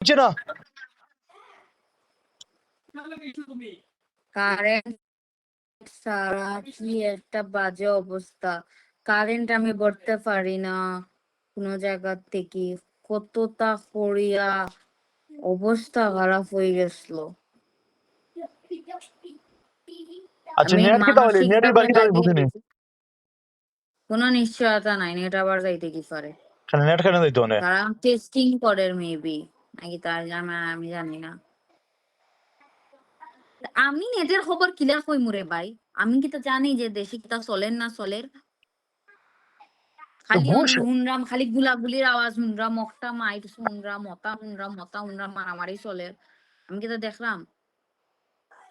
বুঝছি না কারেন্ট সারা কি একটা বাজে অবস্থা। কারেন্ট আমি ভরতে পারি না কোনো জায়গা থেকে। কতটা করিয়া অবস্থা খারাপ হয়ে গেছিল। আচ্ছা নেট কি তাহলে? নেটের বাকি তাহলে যাইতে বুঝিনি। কোনো নিশ্চয়তা নাই নেট আবার যাইতে কি পারে নেট কেন না। তারা টেস্টিং করে মেবি নাকি তার জানা আমি জানি না। আমি নেটের খবর কিলা কই মুরে ভাই? আমি কি তো জানি যে দেশি কিতা চলেন না চলের। খালি খালি গুলাগুলির আওয়াজ মকটা মাইট মতা মতা মারামারি চলের। আমি কি তো দেখলাম?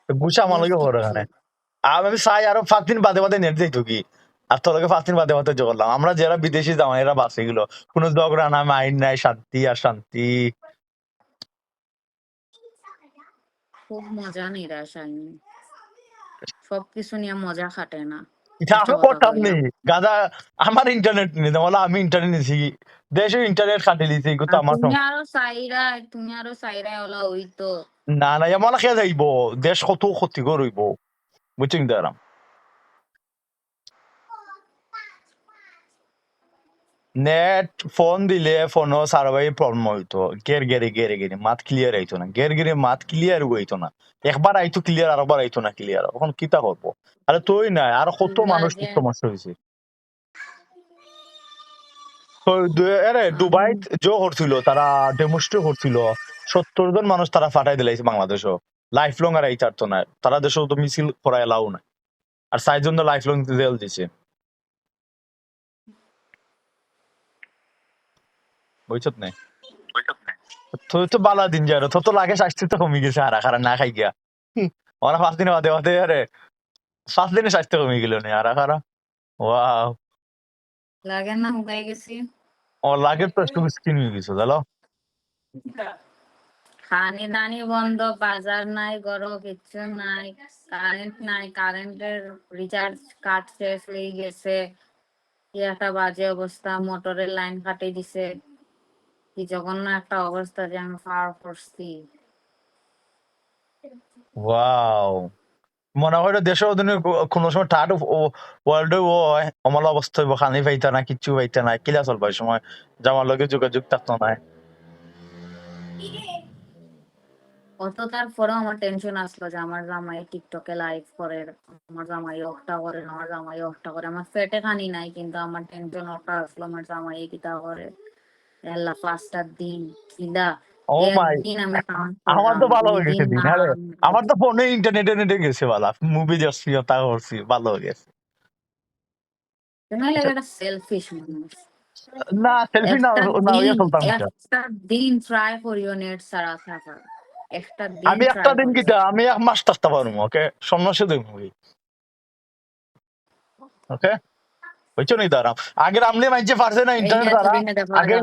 গুছা হর এখানে। আমি চাই আরও পাঁচ দিন বাদে বাদে নেট দিত কি। আর তোর পাঁচ দিন বাদে বাদে যোগ আমরা যারা বিদেশি যাওয়া এরা বাসে গুলো কোনো ঝগড়া না মাইন নাই শান্তি আর শান্তি খুব মজা নিরাশ আমি সবকিছু নিয়ে মজা খাটে না। এটা আমি করতাম কইলাম। গাদা আমার ইন্টারনেট নেই বলে আমি ইন্টারনেট নিছি। দেশে ইন্টারনেট কাটি লিছি কিন্তু আর আমার তুমি আরও সাইরা তুমি আরও সাইরা হলা ওই তো। না না আমার খেয়ে যাইব দেশ কত ক্ষতি করইব বুঝছেন দাঁড়াম নেট ফোন দিলে ফোনও সার্ভাই প্রবলেম হইতো। গের গেরে গেরে গেরে মাত ক্লিয়ার আইতো না। গের গেরে মাত ক্লিয়ার হইতো না। একবার আইতো ক্লিয়ার আরেকবার আইতো না ক্লিয়ার এখন কিতা করব? আরে তুই না আর কত মানুষ লাগে। সমস্যা হয়েছে আরে দুবাই যে করছিল তারা ডেমোস্ট্রে করছিল সত্তর জন মানুষ তারা ফাটাই দিলাইছে বাংলাদেশও। লাইফ লং আর এই চারতো না তারা দেশেও তো মিছিল করা এলাও না আর সাইজ জন লাইফ লং জেল দিছে। বুঝছত না তো তো বালা দিন তো তো লাগে স্বাস্থ্য তো কমে গেছে না খাই গিয়া। ওরা পাঁচ দিনে বাদে বাদে আরে পাঁচ দিনে স্বাস্থ্য কমে গেল না আর আর ওয়াও। লাগে না হুগাই গেছি। ও লাগে তো একটু স্কিন হয়ে গেছে জানো খানি দানি বন্ধ বাজার নাই গরো কিচ্ছু নাই কারেন্ট নাই কারেন্টের রিচার্জ কাট শেষ হয়ে গেছে। কি একটা বাজে অবস্থা মোটরের লাইন কাটে দিছে। কি জঘন্য একটা অবস্থা যে আমি পার করছি। ওয়াও। মনে হয় দেশের অধীনে কোন সময় থার্ড ওয়ার্ল্ড অমল অবস্থা হইব খানি পাইতা না কিচ্ছু পাইতা না। কিলা চলবা সময়? জামার লগে যোগাযোগ থাকতো না। অত তারপরেও আমার টেনশন আসলো যে আমার জামাই টিকটকে লাইভ করে আমার জামাই অফটা করে আমার জামাই অফটা করে। আমার পেটে খানি নাই কিন্তু আমার টেনশন অফটা আসলো আমার জামাই কিতা করে। আল্লাহ পাঁচটা দিন কিলা ও মাই একদিন আমি কাম আমার তো ভালো দুই হয়ে গেছে দিন দিন, না, আরে, আমার তো ফোনে ইন্টারনেটে নেটে গেছে বালা। মুভি দেখছি তা করছি ভালো হয়ে গেছে। লাগে একটা সেলফিশ মানুষ। না সেলফি না একটা না ইয়ে দিন চলতাম না। একটা দিন ট্রাই করিও নেট ছাড়া থাকার একটা দিন আমি একটা দিন করিও। কিটা আমি এক মাস থাকতে পারব ওকে? সন্ন্যাসী দেব মুভি ওকে? বুঝছ নি দাঁড়াম আগে আমলে মাইছে পারছে না এই ইন্টারনেট দ্বারা। এতদিনে দেখো আগে